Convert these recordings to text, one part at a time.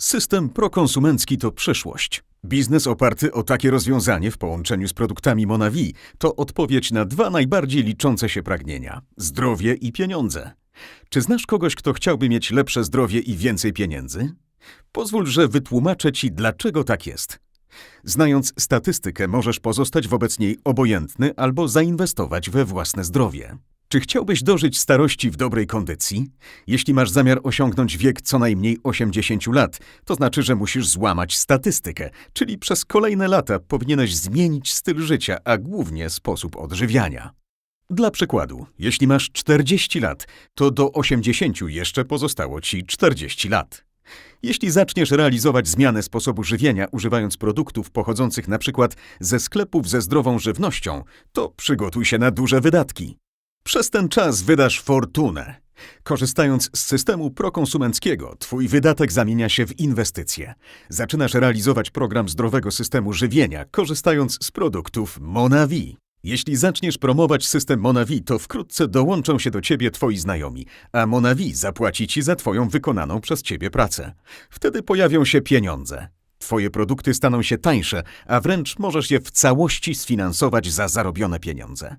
System prokonsumencki to przyszłość. Biznes oparty o takie rozwiązanie w połączeniu z produktami Monavi to odpowiedź na dwa najbardziej liczące się pragnienia zdrowie i pieniądze. Czy znasz kogoś, kto chciałby mieć lepsze zdrowie i więcej pieniędzy? Pozwól, że wytłumaczę ci, dlaczego tak jest. Znając statystykę, możesz pozostać wobec niej obojętny albo zainwestować we własne zdrowie. Czy chciałbyś dożyć starości w dobrej kondycji? Jeśli masz zamiar osiągnąć wiek co najmniej 80 lat, to znaczy, że musisz złamać statystykę, czyli przez kolejne lata powinieneś zmienić styl życia, a głównie sposób odżywiania. Dla przykładu, jeśli masz 40 lat, to do 80 jeszcze pozostało ci 40 lat. Jeśli zaczniesz realizować zmianę sposobu żywienia używając produktów pochodzących przykład ze sklepów ze zdrową żywnością, to przygotuj się na duże wydatki. Przez ten czas wydasz fortunę. Korzystając z systemu prokonsumenckiego, twój wydatek zamienia się w inwestycje. Zaczynasz realizować program zdrowego systemu żywienia, korzystając z produktów Monavi. Jeśli zaczniesz promować system Monavi, to wkrótce dołączą się do ciebie twoi znajomi, a Monavi zapłaci ci za twoją wykonaną przez ciebie pracę. Wtedy pojawią się pieniądze. Twoje produkty staną się tańsze, a wręcz możesz je w całości sfinansować za zarobione pieniądze.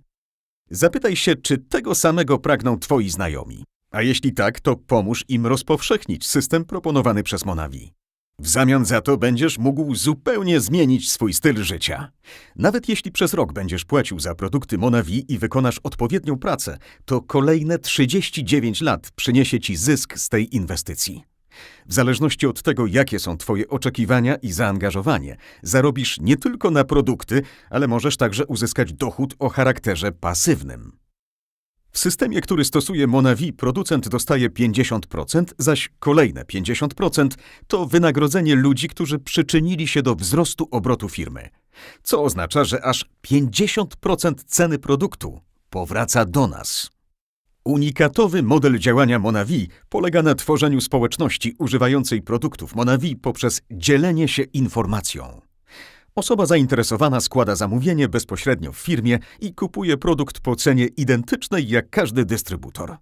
Zapytaj się, czy tego samego pragną Twoi znajomi. A jeśli tak, to pomóż im rozpowszechnić system proponowany przez Monavi. W zamian za to będziesz mógł zupełnie zmienić swój styl życia. Nawet jeśli przez rok będziesz płacił za produkty Monavi i wykonasz odpowiednią pracę, to kolejne 39 lat przyniesie ci zysk z tej inwestycji. W zależności od tego, jakie są Twoje oczekiwania i zaangażowanie, zarobisz nie tylko na produkty, ale możesz także uzyskać dochód o charakterze pasywnym. W systemie, który stosuje Monavi, producent dostaje 50%, zaś kolejne 50% to wynagrodzenie ludzi, którzy przyczynili się do wzrostu obrotu firmy. Co oznacza, że aż 50% ceny produktu powraca do nas. Unikatowy model działania Monavi polega na tworzeniu społeczności używającej produktów Monavi poprzez dzielenie się informacją. Osoba zainteresowana składa zamówienie bezpośrednio w firmie i kupuje produkt po cenie identycznej jak każdy dystrybutor.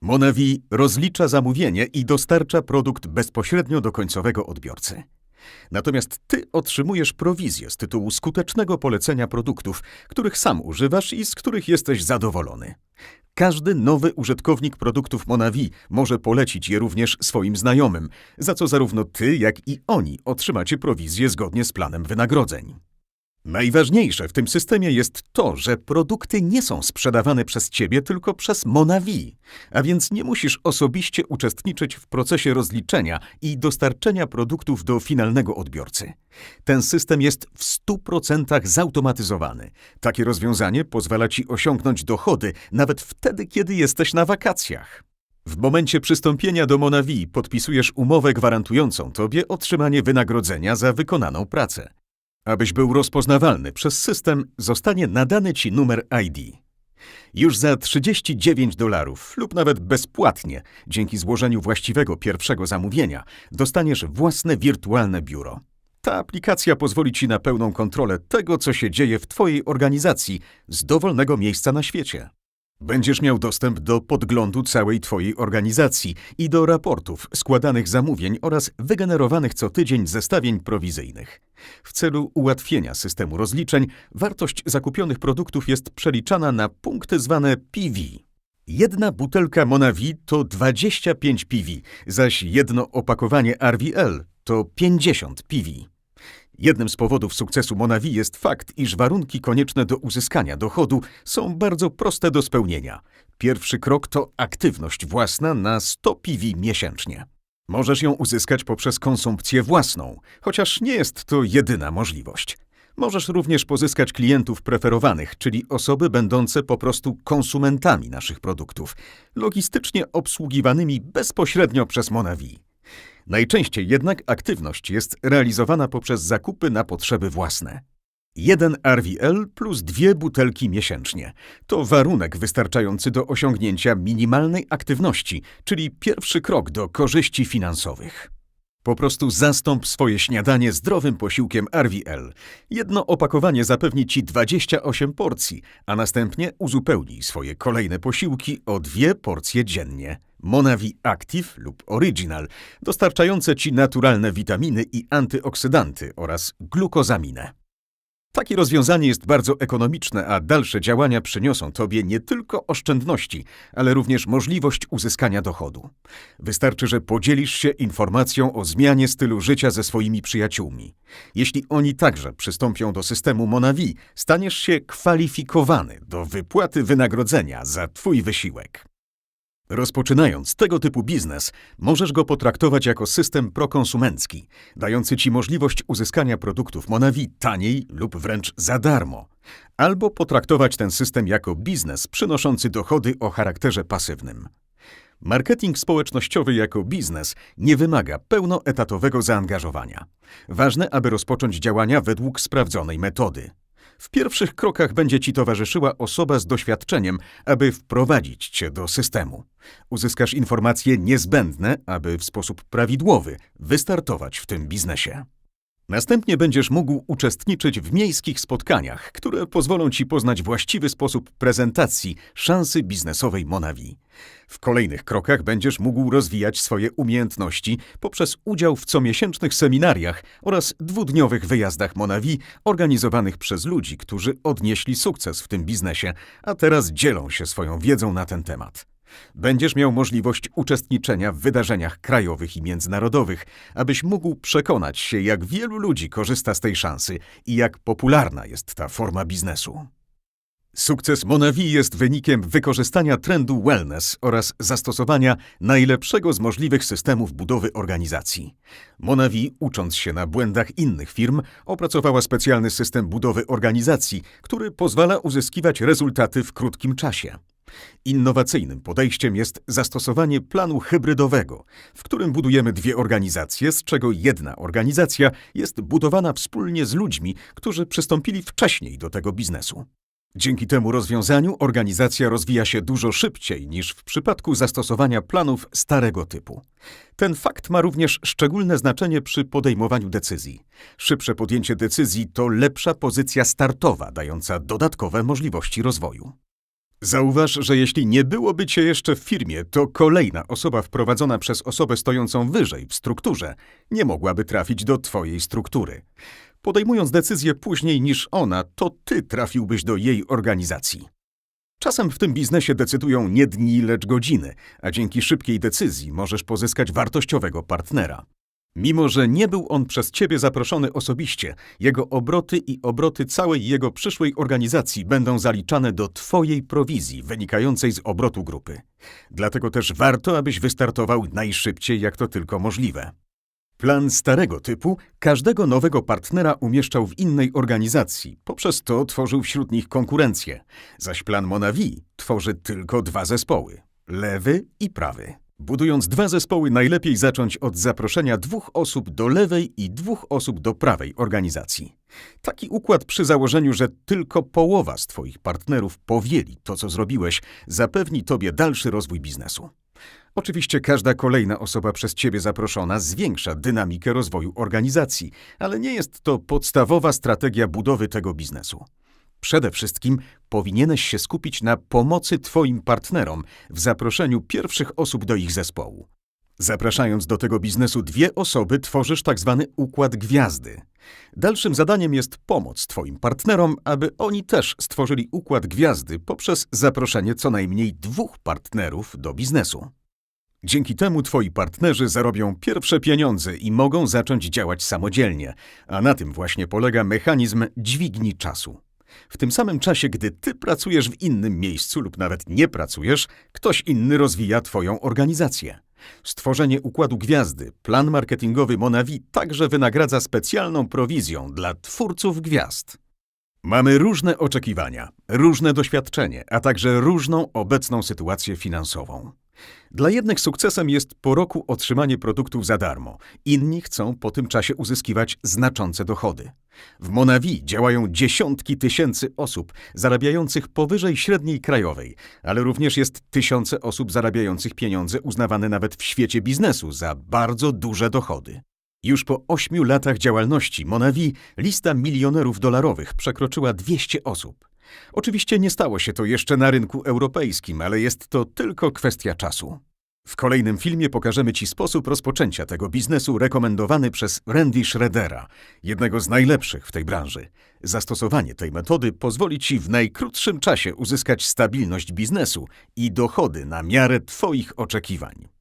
Monavi rozlicza zamówienie i dostarcza produkt bezpośrednio do końcowego odbiorcy. Natomiast ty otrzymujesz prowizję z tytułu skutecznego polecenia produktów, których sam używasz i z których jesteś zadowolony. Każdy nowy użytkownik produktów Monavi może polecić je również swoim znajomym, za co zarówno ty, jak i oni otrzymacie prowizję zgodnie z planem wynagrodzeń. Najważniejsze w tym systemie jest to, że produkty nie są sprzedawane przez ciebie, tylko przez Monavi, a więc nie musisz osobiście uczestniczyć w procesie rozliczenia i dostarczenia produktów do finalnego odbiorcy. Ten system jest w 100% zautomatyzowany. Takie rozwiązanie pozwala ci osiągnąć dochody nawet wtedy, kiedy jesteś na wakacjach. W momencie przystąpienia do Monavi podpisujesz umowę gwarantującą tobie otrzymanie wynagrodzenia za wykonaną pracę. Abyś był rozpoznawalny przez system, zostanie nadany ci numer ID. Już za 39 dolarów lub nawet bezpłatnie, dzięki złożeniu właściwego pierwszego zamówienia, dostaniesz własne wirtualne biuro. Ta aplikacja pozwoli ci na pełną kontrolę tego, co się dzieje w Twojej organizacji z dowolnego miejsca na świecie. Będziesz miał dostęp do podglądu całej Twojej organizacji i do raportów składanych zamówień oraz wygenerowanych co tydzień zestawień prowizyjnych. W celu ułatwienia systemu rozliczeń, wartość zakupionych produktów jest przeliczana na punkty zwane PV. Jedna butelka Monavi to 25 PV, zaś jedno opakowanie RVL to 50 PV. Jednym z powodów sukcesu Monavi jest fakt, iż warunki konieczne do uzyskania dochodu są bardzo proste do spełnienia. Pierwszy krok to aktywność własna na 100 PV miesięcznie. Możesz ją uzyskać poprzez konsumpcję własną, chociaż nie jest to jedyna możliwość. Możesz również pozyskać klientów preferowanych, czyli osoby będące po prostu konsumentami naszych produktów, logistycznie obsługiwanymi bezpośrednio przez Monavi. Najczęściej jednak aktywność jest realizowana poprzez zakupy na potrzeby własne. Jeden RVL plus dwie butelki miesięcznie to warunek wystarczający do osiągnięcia minimalnej aktywności, czyli pierwszy krok do korzyści finansowych. Po prostu zastąp swoje śniadanie zdrowym posiłkiem RVL. Jedno opakowanie zapewni Ci 28 porcji, a następnie uzupełnij swoje kolejne posiłki o dwie porcje dziennie. Monavi Active lub Original, dostarczające Ci naturalne witaminy i antyoksydanty oraz glukozaminę. Takie rozwiązanie jest bardzo ekonomiczne, a dalsze działania przyniosą Tobie nie tylko oszczędności, ale również możliwość uzyskania dochodu. Wystarczy, że podzielisz się informacją o zmianie stylu życia ze swoimi przyjaciółmi. Jeśli oni także przystąpią do systemu Monavi, staniesz się kwalifikowany do wypłaty wynagrodzenia za Twój wysiłek. Rozpoczynając tego typu biznes, możesz go potraktować jako system prokonsumencki, dający Ci możliwość uzyskania produktów Monavi taniej lub wręcz za darmo. Albo potraktować ten system jako biznes przynoszący dochody o charakterze pasywnym. Marketing społecznościowy jako biznes nie wymaga pełnoetatowego zaangażowania. Ważne, aby rozpocząć działania według sprawdzonej metody. W pierwszych krokach będzie Ci towarzyszyła osoba z doświadczeniem, aby wprowadzić Cię do systemu. Uzyskasz informacje niezbędne, aby w sposób prawidłowy wystartować w tym biznesie. Następnie będziesz mógł uczestniczyć w miejskich spotkaniach, które pozwolą Ci poznać właściwy sposób prezentacji szansy biznesowej Monavi. W kolejnych krokach będziesz mógł rozwijać swoje umiejętności poprzez udział w comiesięcznych seminariach oraz dwudniowych wyjazdach Monavi organizowanych przez ludzi, którzy odnieśli sukces w tym biznesie, a teraz dzielą się swoją wiedzą na ten temat. Będziesz miał możliwość uczestniczenia w wydarzeniach krajowych i międzynarodowych, abyś mógł przekonać się, jak wielu ludzi korzysta z tej szansy i jak popularna jest ta forma biznesu. Sukces Monavi jest wynikiem wykorzystania trendu wellness oraz zastosowania najlepszego z możliwych systemów budowy organizacji. Monavi, ucząc się na błędach innych firm, opracowała specjalny system budowy organizacji, który pozwala uzyskiwać rezultaty w krótkim czasie. Innowacyjnym podejściem jest zastosowanie planu hybrydowego, w którym budujemy dwie organizacje, z czego jedna organizacja jest budowana wspólnie z ludźmi, którzy przystąpili wcześniej do tego biznesu. Dzięki temu rozwiązaniu organizacja rozwija się dużo szybciej niż w przypadku zastosowania planów starego typu. Ten fakt ma również szczególne znaczenie przy podejmowaniu decyzji. Szybsze podjęcie decyzji to lepsza pozycja startowa, dająca dodatkowe możliwości rozwoju. Zauważ, że jeśli nie byłoby cię jeszcze w firmie, to kolejna osoba wprowadzona przez osobę stojącą wyżej w strukturze nie mogłaby trafić do twojej struktury. Podejmując decyzję później niż ona, to ty trafiłbyś do jej organizacji. Czasem w tym biznesie decydują nie dni, lecz godziny, a dzięki szybkiej decyzji możesz pozyskać wartościowego partnera. Mimo, że nie był on przez ciebie zaproszony osobiście, jego obroty i obroty całej jego przyszłej organizacji będą zaliczane do twojej prowizji wynikającej z obrotu grupy. Dlatego też warto, abyś wystartował najszybciej, jak to tylko możliwe. Plan starego typu każdego nowego partnera umieszczał w innej organizacji, poprzez to tworzył wśród nich konkurencję, zaś plan Monavi tworzy tylko dwa zespoły lewy i prawy. Budując dwa zespoły, najlepiej zacząć od zaproszenia dwóch osób do lewej i dwóch osób do prawej organizacji. Taki układ przy założeniu, że tylko połowa z Twoich partnerów powieli to, co zrobiłeś, zapewni Tobie dalszy rozwój biznesu. Oczywiście każda kolejna osoba przez Ciebie zaproszona zwiększa dynamikę rozwoju organizacji, ale nie jest to podstawowa strategia budowy tego biznesu. Przede wszystkim powinieneś się skupić na pomocy Twoim partnerom w zaproszeniu pierwszych osób do ich zespołu. Zapraszając do tego biznesu dwie osoby, tworzysz tak zwany układ gwiazdy. Dalszym zadaniem jest pomoc Twoim partnerom, aby oni też stworzyli układ gwiazdy poprzez zaproszenie co najmniej dwóch partnerów do biznesu. Dzięki temu Twoi partnerzy zarobią pierwsze pieniądze i mogą zacząć działać samodzielnie, a na tym właśnie polega mechanizm dźwigni czasu. W tym samym czasie, gdy ty pracujesz w innym miejscu lub nawet nie pracujesz, ktoś inny rozwija twoją organizację. Stworzenie układu gwiazdy, plan marketingowy Monavi także wynagradza specjalną prowizją dla twórców gwiazd. Mamy różne oczekiwania, różne doświadczenie, a także różną obecną sytuację finansową. Dla jednych sukcesem jest po roku otrzymanie produktów za darmo, inni chcą po tym czasie uzyskiwać znaczące dochody. W Monavi działają dziesiątki tysięcy osób zarabiających powyżej średniej krajowej, ale również jest tysiące osób zarabiających pieniądze uznawane nawet w świecie biznesu za bardzo duże dochody. Już po ośmiu latach działalności Monavi lista milionerów dolarowych przekroczyła 200 osób. Oczywiście nie stało się to jeszcze na rynku europejskim, ale jest to tylko kwestia czasu. W kolejnym filmie pokażemy Ci sposób rozpoczęcia tego biznesu rekomendowany przez Randy Schroedera, jednego z najlepszych w tej branży. Zastosowanie tej metody pozwoli Ci w najkrótszym czasie uzyskać stabilność biznesu i dochody na miarę Twoich oczekiwań.